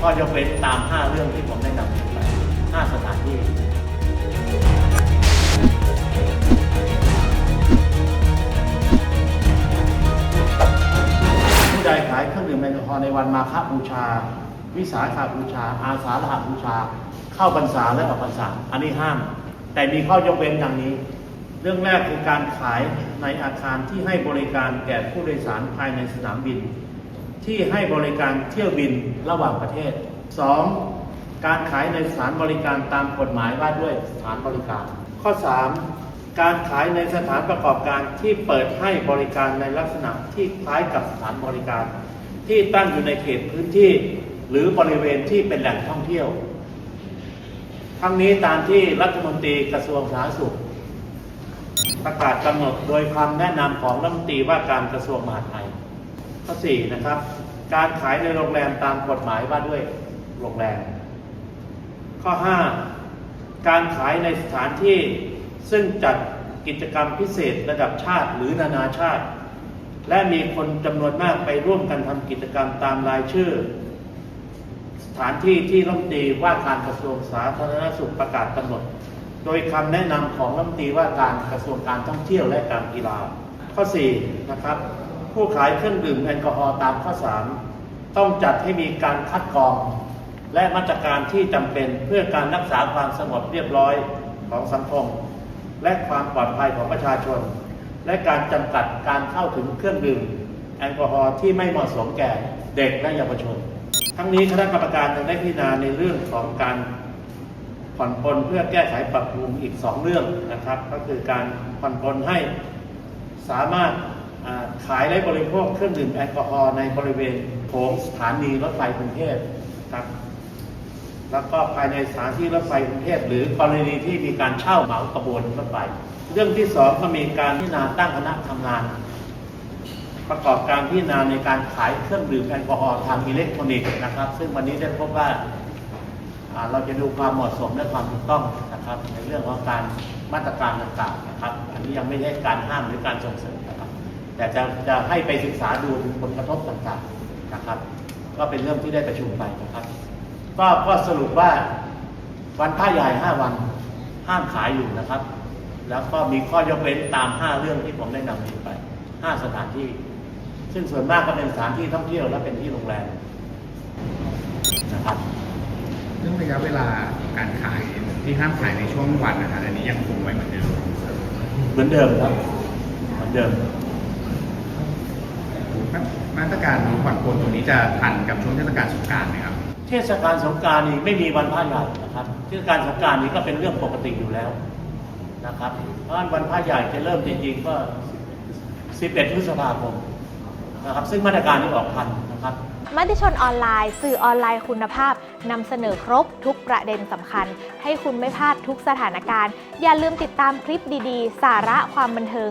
ข้อยกเว้นตาม 5 เรื่องที่ผมได้นำเรียนไป5สถานที่ผู้ใดขายเครื่องดื่มแอลกอฮอล์ในวันมาฆบูชา วิสาขบูชา อาสาฬหบูชา เข้าพรรษาและออกพรรษาอันนี้ห้าม แต่มีข้อยกเว้นดังนี้เรื่องแรกคือการขายในอาคารที่ให้บริการแก่ผู้โดยสารภายในสนามบิน ที่ให้บริการเที่ยวบินระหว่างประเทศ 2. การขายในสถานบริการตามกฎหมายว่าด้วยสถานบริการ ข้อ 3. การขายในสถานประกอบการที่เปิดให้บริการในลักษณะที่คล้ายกับสถานบริการ ที่ตั้งอยู่ในเขตพื้นที่ หรือบริเวณที่เป็นแหล่งท่องเที่ยว ทั้งนี้ตามที่รัฐมนตรีกระทรวงสาธารณสุข ประกาศกำหนดโดยความแนะนำของรัฐมนตรีว่าการกระทรวงมหาดไทยข้อ4นะครับ การขายในโรงแรมตามกฎหมายว่าด้วยโรงแรม ข้อ 5 การขายในสถานที่ซึ่งจัดกิจกรรมพิเศษระดับชาติหรือนานาชาติ และมีคนจำนวนมากไปร่วมกันทำกิจกรรมตามรายชื่อ สถานที่ที่รัฐมนตรีว่าการกระทรวงสาธารณสุขประกาศกำหนด โดยคำแนะนำของรัฐมนตรีว่าการกระทรวงการท่องเที่ยวและการกีฬา ข้อ 4 นะครับ ผู้ขายเครื่องดื่มแอลกอฮอล์ตามข้อ3ต้องจัดให้มีการคัดกรอง และมาตรการที่จำเป็นเพื่อการรักษาความสงบเรียบร้อยของสังคม และความปลอดภัยของประชาชน และการจำกัดการเข้าถึงเครื่องดื่มแอลกอฮอล์ที่ไม่เหมาะสมแก่เด็กและเยาวชน ทั้งนี้คณะกรรมการยังได้พิจารณาในเรื่องของการผ่อนปลนเพื่อแก้ไขปรับปรุงอีก 2 เรื่องนะครับ ก็คือการผ่อนปลนให้สามารถ ขายและบริโภคเครื่องดื่มแอลกอฮอล์ในบริเวณโถงสถานีรถไฟกรุงเทพครับแล้วก็ภายในสถานที่รถไฟกรุงเทพหรือกรณีที่มีการเช่าเหมากระบวนรถไฟเรื่องที่สองก็มีการพิจารณาตั้งคณะทำงาน ประกอบการพิจารณาในการขายเครื่องดื่มแอลกอฮอล์ทางอิเล็กทรอนิกส์นะครับ ซึ่งวันนี้ได้พบว่าอ่าเราจะดูความเหมาะสมและความถูกต้องนะครับ ในเรื่องของการมาตรการต่างๆนะครับ อันนี้ยังไม่ใช่การห้ามหรือการส่งเสริมนะครับ แต่จะจะให้ไปศึกษาดูถึงผลกระทบต่างๆนะครับ ก็เป็นเรื่องที่ได้ประชุมไปนะครับ ก็ก็สรุปว่าวันผ้าใหญ่ห้าวันห้ามขายอยู่นะครับ แล้วก็มีข้อยกเว้นตามห้าเรื่องที่ผมได้นำเรียนไปห้าสถานที่ ซึ่งส่วนมากก็เป็นสถานที่ท่องเที่ยวและเป็นที่โรงแรมนะครับเรื่องระยะเวลาการขายที่ห้ามขายในช่วงวันนะครับอันนี้ยังคงไว้เหมือนเดิมเหมือนเดิมครับเหมือนเดิม มาตรการผ่อนปลนตรงนี้จะทันกับช่วงเทศกาลสงกรานต์ไหมครับ เทศกาลสงกรารนี่ไม่มีวันพระใหญ่นะครับเทศกาลสงกรารนี่ก็เป็นเรื่องปกติอยู่แล้วนะครับเพราะฉะนั้นวันพระใหญ่จะเริ่มจริงๆก็ 11 พฤษภาคมนะครับซึ่งมาตรการนี้ออกทันนะครับ มติชนออนไลน์ สื่อออนไลน์คุณภาพนำเสนอครบทุกประเด็นสำคัญ ให้คุณไม่พลาดทุกสถานการณ์ อย่าลืมติดตามคลิปดีๆ สาระความบันเทิง